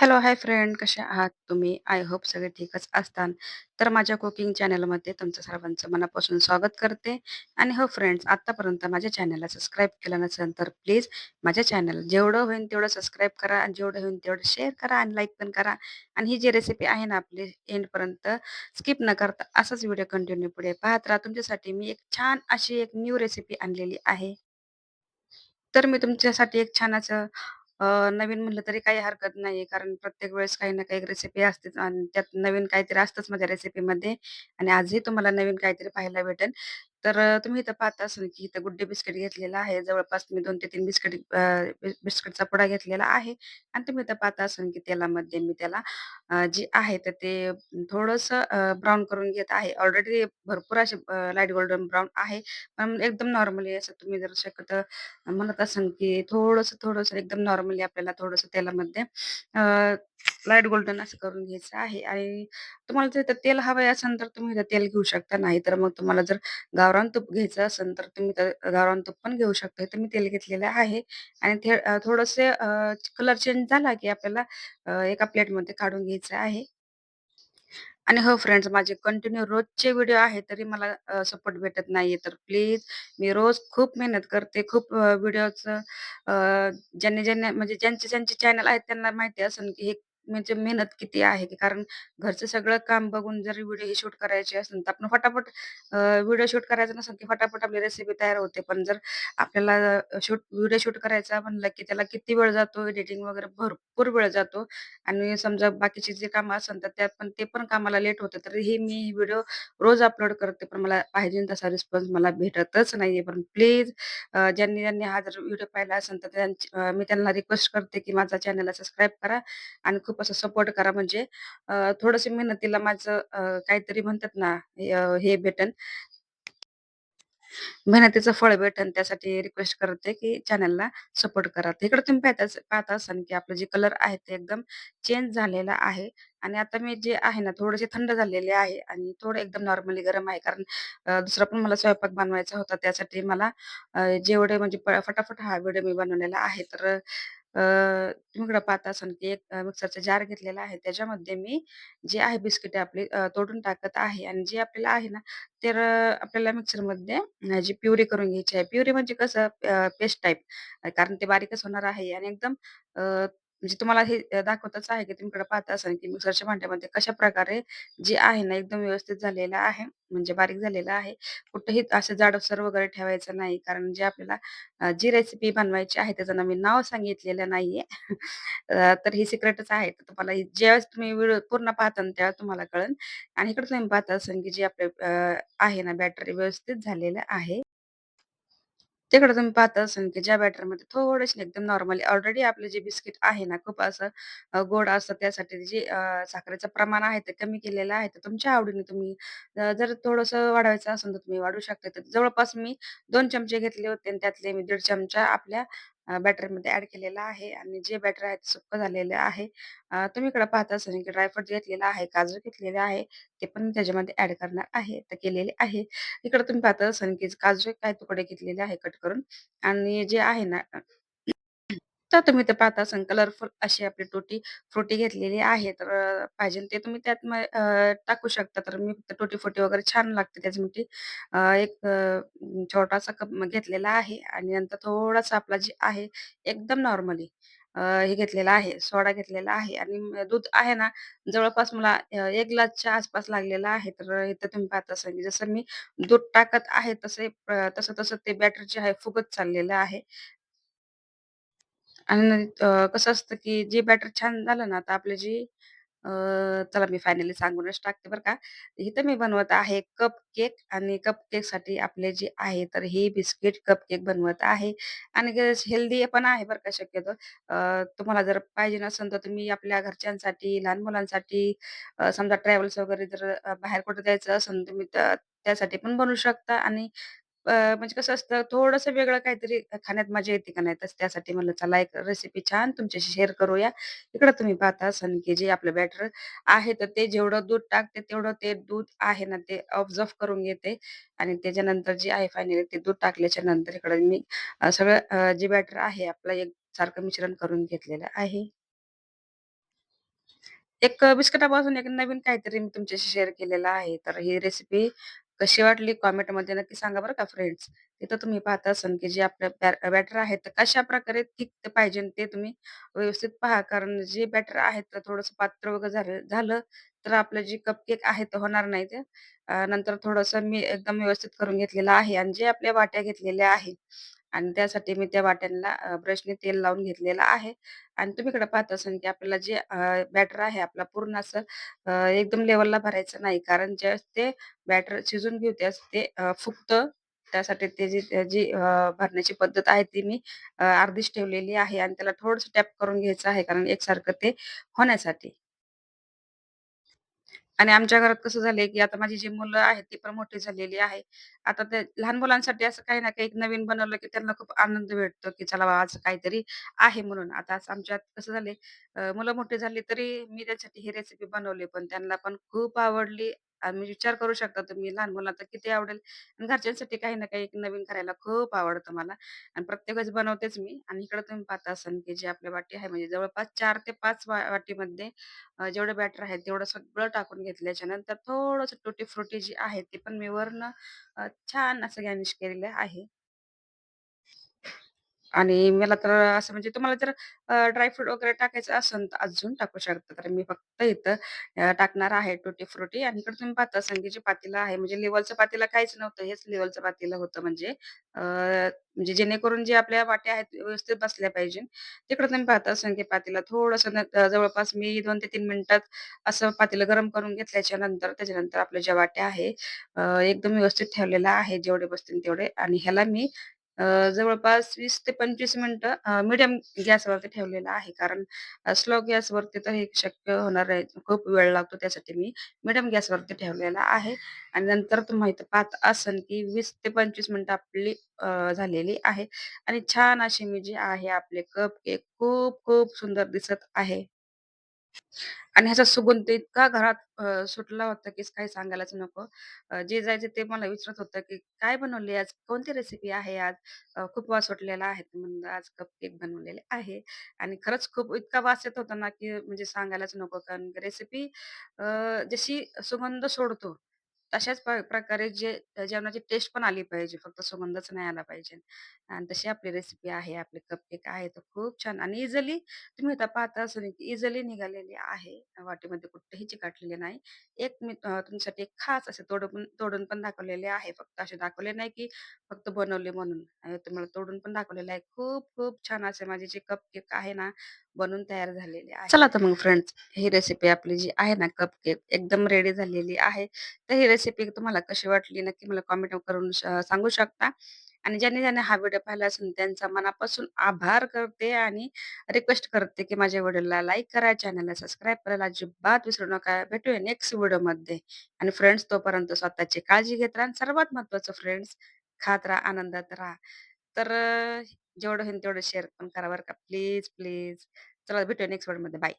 Hello, hi friend कसे आहात तुम्ही? आय होप सगळे ठीकच असताल. तर माझ्या कुकिंग चॅनलमध्ये तुमचं सर्वांचं मनापासून स्वागत करते आणि हो फ्रेंड्स आत्तापर्यंत माझ्या चॅनलला सबस्क्राईब केलं नसेल तर प्लीज माझ्या चॅनल जेवढं होईल तेवढं सबस्क्राईब करा आणि जेवढं होईल तेवढं शेअर करा आणि लाईक पण करा आणि ही जी रेसिपी आहे ना आपली एंडपर्यंत स्किप न करता असाच व्हिडिओ कंटिन्यू पुढे पाहत राहा. तुमच्यासाठी मी एक छान अशी एक न्यू रेसिपी आणलेली आहे. तर मी तुमच्यासाठी एक छान असं अ, नवीन म्हटलं तरी काही हरकत नाहीये. कारण प्रत्येक वेळेस काही ना काही रेसिपी असतेच आणि त्यात नवीन काहीतरी असतंच माझ्या रेसिपीमध्ये आणि आजही तुम्हाला नवीन काहीतरी पाहायला भेटेल. तर अ, तुम्ही इथं पाहत असाल की इथं गुड बिस्किट घेतलेला आहे. जवळपास मी 2 ते 3 बिस्किट अ, बि बिस्किटचा पुडा घेतलेला आहे आणि तुम्ही इथं पाहत असाल की तेलामध्ये मी त्याला अ, जे आहे तर ते थोडंसं ब्राउन करून घेत आहे. ऑलरेडी भरपूर असे लाइट गोल्डन ब्राउन आहे. पण एकदम नॉर्मली असं तुम्ही जर शक्यतो म्हणत असाल की थोडंसं, थोडंसं एकदम नॉर्मली आपल्याला थोडंसं तेलामध्ये अ, लाइट गोल्डन असं करून घ्यायचं आहे आणि तुम्हाला जर इथं तेल हवं असेल तर तुम्ही इथं तेल घेऊ शकता. नाही तर मग तुम्हाला जर गावरान तूप घ्यायचं असेल तर तुम्ही गावरान तूप पण घेऊ शकता. इथं मी तेल घेतलेलं आहे आणि ते थोडंसे कलर चेंज झाला की आपल्याला एका प्लेटमध्ये काढून घ्यायचं आहे. आणि हो फ्रेंड्स माझे कंटिन्यू रोजचे व्हिडिओ आहे तरी मला सपोर्ट भेटत नाहीये. तर प्लीज मी रोज खूप मेहनत करते. खूप अ, व्हिडिओचं ज्यांनी ज्यांनी म्हणजे ज्यांचे ज्यांचे चॅनल आहेत त्यांना माहिती असेल की हे म्हणजे मेहनत किती आहे. की कारण घरचं सगळं काम बघून जर व्हिडिओ हे शूट करायचे असेल तर आपण फटाफट व्हिडिओ शूट करायचा नसेल की फटाफट आपली रेसिपी तयार होते. पण जर आपल्याला शूट व्हिडिओ शूट करायचा म्हणलं की त्याला किती वेळ जातो, एडिटिंग वगैरे भरपूर वेळ जातो. आणि समजा बाकीचे जे कामं असेल तर त्यात पण ते पण कामाला लेट होतं. तरीही मी व्हिडिओ रोज अपलोड करते. पण मला पाहिजे तसा रिस्पॉन्स मला भेटतच नाहीये. पण प्लीज ज्यांनी ज्यांनी हा जर व्हिडिओ पाहिला असेल तर त्यांची मी त्यांना रिक्वेस्ट करते की माझा चॅनलला सबस्क्राईब करा आणि खूप कसं सपोर्ट करा. म्हणजे थोडस थोडंसं मेहनतीला माझं काहीतरी म्हणतात ना, हे भेटन भेटेल मेहनतीचं फळ भेटेल त्यासाठी रिक्वेस्ट करते, की चॅनलला सपोर्ट करा. इकडे तुम्ही पाहताच पाहत असाल, की आपलं जे कलर आहे ते एकदम चेंज झालेला आहे आणि आता मी जे आहे ना थोडेसे थंड झालेले आहे आणि थोडं एकदम नॉर्मली गरम आहे. कारण दुसरा पण मला स्वयंपाक बनवायचा होता. त्यासाठी मला जेवढे म्हणजे फटाफट हा व्हिडिओ मी बनवलेला आहे. तर अ, तुम्ही इकडे पाहत एक अ, मिक्सरचा जार घेतलेला आहे. त्याच्यामध्ये मी जे आहे बिस्किटे आपली अ, तोडून टाकत आहे आणि जे आपल्याला आहे ना तर अ, आपल्याला मिक्सरमध्ये अ, जी प्युरी करून घ्यायची आहे. प्युरी म्हणजे कसं पेस्ट टाइप कारण ते बारीकच होणार आहे आणि एकदम अ, म्हणजे तुम्हाला हे अ, दाखवतच आहे, की तुम्ही इकडे पाहता असाल, की मिक्सरच्या भांड्यामध्ये कशाप्रकारे जे आहे ना एकदम व्यवस्थित झालेलं आहे. म्हणजे बारीक झालेलं आहे. कुठेही असं जाडसर वगैरे ठेवायचं नाही. कारण जे आपल्याला अ, जी रेसिपी बनवायची आहे त्याचं ना मी नाव सांगितलेलं नाहीये. अ, तर ही सिक्रेटच आहे. तर तुम्हाला ही- ज्यावेळेस तुम्ही व्हिडिओ पूर्ण पाहता ना तुम्हाला कळेल आणि इकडे तुम्ही पाहता असाल, की जे आपले अ, आहे ना बॅटरी व्यवस्थित झालेलं आहे. तिकडे तुम्ही पाहत असाल, की ज्या बॅटरमध्ये थोडेसे एकदम नॉर्मली ऑलरेडी आपले जे बिस्किट आहे ना, खूप असं अ, गोड असतं त्यासाठी जे अ, साखरेचं प्रमाण आहे ते कमी केलेलं आहे. तर तुमच्या आवडीने तुम्ही अ, जर थोडंसं वाढवायचं असेल तर तुम्ही वाढवू शकता. तर जवळपास मी दोन चमचे घेतले होते आणि त्यातले मी दीड चमचा आपल्या बॅटरमध्ये ऍड केलेला आहे आणि जे बॅटर आहे ते सुक्क झालेलं आहे. तुम्ही इकडे पाहत असाल, की ड्रायफ्रूट घेतलेला आहे, काजू घेतलेले आहे, ते पण त्याच्यामध्ये ऍड करणार आहे. तर केलेले आहे. इकडे तुम्ही पाहत असाल, की काजू काय तुकडे घेतलेले आहे कट करून आणि जे आहे ना तर तुम्ही ते पाहता असाल कलरफुल अशी आपली टोटी फ्रुटी घेतलेली आहे. तर अ, पाहिजे ते तुम्ही त्यात अ, टाकू शकता. तर मी फक्त टोटी फ्रुटी वगैरे छान लागते त्याच्यामध्ये अ, एक अ, छोटासा कप घेतलेला आहे आणि नंतर थोडासा आपला जे आहे एकदम नॉर्मली अ, हे घेतलेला आहे, सोडा घेतलेला आहे आणि म दूध आहे ना, जवळपास मला अ, 1 ग्लासच्या आसपास लागलेला आहे. तर इथं तुम्ही पाहत असाल, की जसं मी दूध टाकत आहे तसे अ, तसं-तसं ते बॅटर जे आहे फुगत चाललेलं आहे. आणि अ, कसं असतं, की जे बॅटर छान झालं ना, आता आपलं जी अ, चला मी फायनली सांगूनच टाकते बरं का. इथं मी बनवत आहे कप केक आणि कप केकसाठी आपले जे आहे, तर हे बिस्किट कप केक बनवत आहे आणि हेल्दी पण आहे बरं का शक्यतो. अ, तुम्हाला जर पाहिजे नसेल, तर तुम्ही आपल्या घरच्यांसाठी, लहान मुलांसाठी अ, समजा ट्रॅव्हल्स वगैरे जर अ, बाहेर कुठे जायचं असेल, तुम्ही त्या त्यासाठी पण बनवू शकता आणि अ, म्हणजे कसं असतं थोडंसं वेगळं काहीतरी खाण्यात मजा येते का नाही, तर त्यासाठी म्हणलं चला एक रेसिपी छान तुमच्याशी शेअर करूया. इकडं तुम्ही पाहता असाल, की जे आपलं बॅटर आहे, तर ते जेवढं दूध टाकते तेवढं ते दूध आहे ना, ते ऑब्झर्व्ह करून घेते आणि त्याच्यानंतर जे आहे फायनली ते दूध टाकल्याच्या नंतर इकडं मी अ, सगळं अ, जे बॅटर आहे आपलं एक सारखं मिश्रण करून घेतलेलं आहे. एक अ, बिस्किटापासून एक नवीन काहीतरी मी तुमच्याशी शेअर केलेलं आहे. तर ही रेसिपी कशी वाटली कॉमेंटमध्ये नक्की सांगा बरं का फ्रेंड्स. तिथं तुम्ही पाहत असाल की जे आपल्या बॅटर आहे तर कशाप्रकारे थिक पाहिजे ते तुम्ही व्यवस्थित पहा. कारण जे बॅटर आहे तर थोडंसं वगैरे झालं झालं तर आपलं जे कपकेक आहे तर होणार नाही ते. अ, नंतर थोडंसं मी एकदम व्यवस्थित करून घेतलेलं आहे आणि जे आपल्या वाट्या घेतलेल्या आहे आणि त्यासाठी मी त्या वाट्यांना अ, ब्रशने तेल लावून घेतलेलं आहे आणि तुम्ही इकडे पाहत असाल की आपल्याला जे बॅटर आहे आपला पूर्ण असं अ, एकदम लेवलला भरायचं नाही. कारण ज्यावेळेस ते बॅटर शिजून घेऊ त्यास ते अ, फुगतं. त्यासाठी ते जी जी अ, भरण्याची पद्धत आहे ती मी अ, अर्धीच ठेवलेली आहे आणि त्याला थोडंसं टॅप करून घ्यायचं आहे कारण एकसारखं ते होण्यासाठी. आणि आमच्या घरात कसं झालंय, की आता माझी जी मुलं आहेत, ती पण मोठी झालेली आहे. आता ते लहान मुलांसाठी असं काही ना काही नवीन बनवलं, की त्यांना खूप आनंद भेटतो, की चला बाबा आज काहीतरी आहे म्हणून. आता असं आमच्यात कसं झालंय, अ, मुलं मोठी झाली तरी मी त्यांच्यासाठी ही रेसिपी बनवली, पण त्यांना पण खूप आवडली. आणि विचार करू शकता तुम्ही लहान मुलांना किती आवडेल. आणि घरच्यांसाठी काही ना काही एक नवीन करायला खूप आवडतं मला आणि प्रत्येक वेळेस बनवतेच मी. आणि इकडे तुम्ही पाहता असाल, की जी आपली वाटी आहे, म्हणजे जवळपास चार ते पाच वा वाटीमध्ये अ, जेवढं बॅटर आहे तेवढं सगळं टाकून घेतल्याच्या नंतर थोडंसं टुटी फ्रुटी जी आहे ती पण मी वरनं अ, छान असं गार्निश केलेलं आहे. आणि मला तर असं म्हणजे तुम्हाला जर अ, ड्रायफ्रूट वगैरे टाकायचं असेल तर अजून टाकू शकता. तर मी फक्त इथं अ, टाकणार आहे टुटी फ्रुटी आणि इकडे तुम्ही पाहता संगीची पातेलं आहे म्हणजे लेव्हलचं पातेलं काहीच नव्हतं. हेच लेव्हलचं पातेलं होतं म्हणजे अ, म्हणजे जेणेकरून जे आपल्या वाट्या आहेत व्यवस्थित बसल्या पाहिजे. तिकडे तुम्ही पाहता संगी पातेलं थोडंसं न अ, जवळपास मी 2 ते 3 मिनिटात असं पातेलं गरम करून घेतल्याच्या नंतर त्याच्यानंतर आपल्या ज्या वाट्या आहे अ, एकदम व्यवस्थित ठेवलेल्या आहे जेवढे बसतील तेवढे आणि ह्याला मी अ, जवळपास 20 ते 25 मिनिटं अ, मीडियम गॅसवरती ठेवलेला आहे. कारण अ, स्लो गॅसवरती तर हे शक्य होणार नाही. खूप वेळ लागतो त्यासाठी मी मीडियम गॅसवरती ठेवलेला आहे आणि नंतर तुम्ही इथं पाहत असाल की 20 ते 25 मिनिटं आपली अ, झालेली आहे आणि छान अशी मी जी आहे आपले कप केक खूप खूप सुंदर दिसत आहे. आणि ह्याचा सुगंध इतका घरात अ, सुटला होता, की काही सांगायलाच नको. अ, जे जायचे ते मला विचारत होतं, की "काय बनवली आज? कोणती रेसिपी आहे आज?" अ, खूप वास सुटलेला आहे. तर म्हणलं, "आज कपकेक बनवलेले आहे." आणि खरंच खूप इतका वास येत होता ना, की म्हणजे सांगायलाच नको. कारण रेसिपी जशी सुगंध सोडतो, तशाच प प्रकारे जे जेवणाची टेस्ट पण आली पाहिजे. फक्त सुगंधच नाही आला पाहिजे. आणि तशी आपली रेसिपी आहे. आपले कपकेक आहे. तर खूप छान आणि इझिली तुम्ही आता पाहता असून की इझिली निघालेली आहे. वाटीमध्ये कुठेही चिकटलेले नाही. एक मी अ, तुमच्यासाठी एक खास असे तोडून तोडून पण दाखवलेले आहे. फक्त असे दाखवले नाही की फक्त बनवले म्हणून. तुम्हाला तोडून पण दाखवलेलं आहे. खूप खूप छान असे माझे जे कपकेक आहे ना, बनून तयार झालेले आहे. चला तर मग फ्रेंड्स, ही रेसिपी आपली जी आहे ना कपकेक एकदम रेडी झालेली आहे. तर ही रेसिपी तुम्हाला कशी वाटली नक्की मला कमेंट करून सांगू शकता. आणि ज्यांनी ज्यांनी हा व्हिडिओ पाहिला असेल त्यांचा मनापासून आभार करते आणि रिक्वेस्ट करते, की माझ्या व्हिडिओला लाईक करा, चॅनलला सबस्क्राईब करायला अजिबात विसरू नका. भेटूया नेक्स्ट व्हिडिओमध्ये आणि फ्रेंड्स तोपर्यंत स्वतःची काळजी घेत राहा आणि सर्वात महत्त्वाचं फ्रेंड्स खात राहा, आनंदात राहा. तर अ, जेवढं होईल तेवढं शेअर पण करा बरं का. Please, please. चला भेटूया नेक्स्ट व्हिडिओमध्ये. बाय.